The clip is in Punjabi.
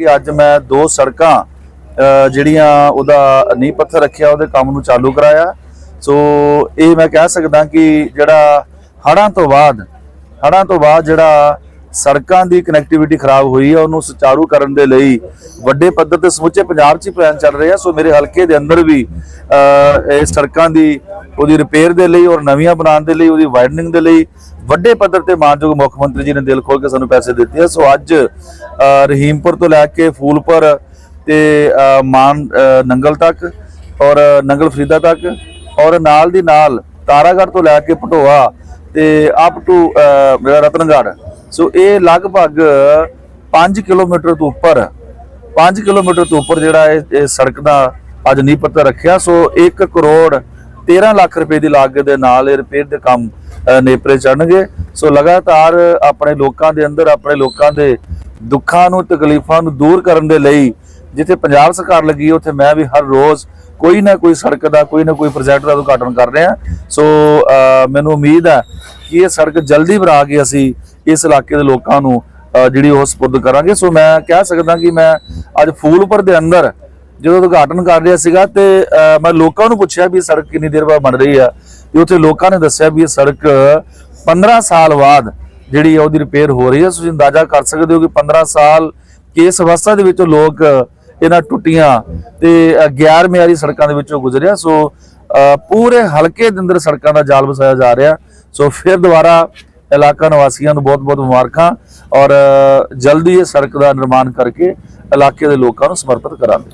ਕਿ ਅੱਜ ਮੈਂ ਦੋ ਸੜਕਾਂ ਜਿਹੜੀਆਂ ਉਹਦਾ ਨੀਂਹ ਪੱਥਰ ਰੱਖਿਆ, ਉਹਦੇ ਕੰਮ ਨੂੰ ਚਾਲੂ ਕਰਾਇਆ। ਸੋ ਇਹ ਮੈਂ ਕਹਿ ਸਕਦਾ ਕਿ ਜਿਹੜਾ ਹੜ੍ਹਾਂ ਤੋਂ ਬਾਅਦ, ਹੜ੍ਹਾਂ ਤੋਂ ਬਾਅਦ ਜਿਹੜਾ ਸੜਕਾਂ ਦੀ ਕਨੈਕਟੀਵਿਟੀ ਖਰਾਬ ਹੋਈ ਹੈ, ਉਹਨੂੰ ਸੁਚਾਰੂ ਕਰਨ ਦੇ ਲਈ ਵੱਡੇ ਪੱਧਰ ਤੇ ਸਮੁੱਚੇ ਪੰਜਾਬ 'ਚ ਹੀ ਪਲਾਨ ਚੱਲ ਰਿਹਾ। ਸੋ ਮੇਰੇ ਹਲਕੇ ਦੇ ਅੰਦਰ ਵੀ ਇਹ ਸੜਕਾਂ ਦੀ ਉਹਦੀ ਰਿਪੇਅਰ ਦੇ ਲਈ ਔਰ ਨਵੀਆਂ ਬਣਾਉਣ ਦੇ ਲਈ, ਉਹਦੀ ਵਾਈਡਨਿੰਗ ਦੇ ਲਈ ਵੱਡੇ ਪੱਧਰ ਤੇ ਮਾਨਯੋਗ ਮੁੱਖ ਮੰਤਰੀ ਜੀ ਨੇ ਦਿਲ ਖੋਲ ਕੇ ਸਾਨੂੰ ਪੈਸੇ ਦਿੱਤੇ ਆ। ਸੋ ਅੱਜ ਰਹੀਮਪੁਰ ਤੋਂ ਲੈ ਕੇ ਫੂਲਪੁਰ ਤੇ ਮਾਨ ਨੰਗਲ ਤੱਕ ਔਰ ਨੰਗਲ ਫਰੀਦਾ ਤੱਕ ਔਰ ਨਾਲ ਦੀ ਨਾਲ ਤਾਰਾਗੜ੍ਹ ਤੋਂ ਲੈ ਕੇ ਪਟੋਆ ਤੇ ਅਪ ਟੂ ਮੇਰਾ ਰਤਨਗੜ੍ਹ। ਸੋ ਇਹ ਲਗਭਗ 5 ਕਿਲੋਮੀਟਰ ਤੋਂ ਉੱਪਰ 5 ਕਿਲੋਮੀਟਰ ਤੋਂ ਉੱਪਰ ਜਿਹੜਾ ਇਹ ਸੜਕ ਦਾ ਅੱਜ ਨੀਂਹ ਪੱਥਰ ਰੱਖਿਆ। ਸੋ 1 ਕਰੋੜ 13 ਲੱਖ ਰੁਪਏ ਦੀ ਲਾਗਤ ਦੇ ਨਾਲ ਇਹ ਰਿਪੇਅਰ ਦੇ ਕੰਮ ਨੇਪਰੇ ਚੜਨਗੇ ਸੋ ਲਗਾਤਾਰ ਆਪਣੇ ਲੋਕਾਂ ਦੇ ਅੰਦਰ, ਆਪਣੇ ਲੋਕਾਂ ਦੇ ਦੁੱਖਾਂ ਨੂੰ, ਤਕਲੀਫਾਂ ਨੂੰ ਦੂਰ ਕਰਨ ਦੇ ਲਈ ਜਿੱਥੇ ਪੰਜਾਬ ਸਰਕਾਰ ਲੱਗੀ ਉੱਥੇ ਮੈਂ ਵੀ ਹਰ ਰੋਜ਼ ਕੋਈ ਨਾ ਕੋਈ ਸੜਕ ਦਾ, ਕੋਈ ਨਾ ਕੋਈ ਪ੍ਰੋਜੈਕਟ ਦਾ ਉਦਘਾਟਨ ਕਰ ਰਿਹਾ। ਸੋ ਮੈਨੂੰ ਉਮੀਦ ਹੈ ਕਿ ਇਹ ਸੜਕ ਜਲਦੀ ਬਣਾ ਕੇ ਅਸੀਂ ਇਸ ਇਲਾਕੇ ਦੇ ਲੋਕਾਂ ਨੂੰ ਜਿਹੜੀ ਉਹ ਸਪੁਰਦ ਕਰਾਂਗੇ। ਸੋ ਮੈਂ ਕਹਿ ਸਕਦਾ ਕਿ ਮੈਂ ਅੱਜ ਫੂਲਪੁਰ ਦੇ ਅੰਦਰ ਜਦੋਂ ਉਦਘਾਟਨ ਕਰ ਰਿਹਾ ਸੀਗਾ ਤੇ ਮੈਂ ਲੋਕਾਂ ਨੂੰ ਪੁੱਛਿਆ ਵੀ ਇਹ ਸੜਕ ਕਿੰਨੀ ਦੇਰ ਬਾਅਦ ਬਣ ਰਹੀ ਆ ਤੇ ਉੱਥੇ ਲੋਕਾਂ ਨੇ ਦੱਸਿਆ ਵੀ ਇਹ ਸੜਕ 15 ਸਾਲ ਬਾਅਦ ਜਿਹੜੀ ਆ ਉਹਦੀ ਰਿਪੇਅਰ ਹੋ ਰਹੀ ਹੈ ਤੁਸੀਂ ਅੰਦਾਜ਼ਾ ਕਰ ਸਕਦੇ ਹੋ ਕਿ 15 ਸਾਲ ਕਿਸ ਅਵਸਥਾ ਦੇ ਵਿੱਚੋਂ ਲੋਕ ਇਹਨਾਂ ਟੁੱਟੀਆਂ ਤੇ ਗੈਰ ਮਿਆਰੀ ਸੜਕਾਂ ਦੇ ਵਿੱਚੋਂ ਗੁਜ਼ਰਿਆ। ਸੋ ਪੂਰੇ ਹਲਕੇ ਦੇ ਅੰਦਰ ਸੜਕਾਂ ਦਾ ਜਾਲ ਵਸਾਇਆ ਜਾ ਰਿਹਾ। ਸੋ ਫਿਰ ਦੁਬਾਰਾ ਇਲਾਕਾ ਨਿਵਾਸੀਆਂ ਨੂੰ ਬਹੁਤ-ਬਹੁਤ ਮੁਬਾਰਕਾਂ ਔਰ ਜਲਦੀ ਇਹ ਸੜਕ ਦਾ ਨਿਰਮਾਣ ਕਰਕੇ ਇਲਾਕੇ ਦੇ ਲੋਕਾਂ ਨੂੰ ਸਮਰਪਿਤ ਕਰਾਂਗੇ।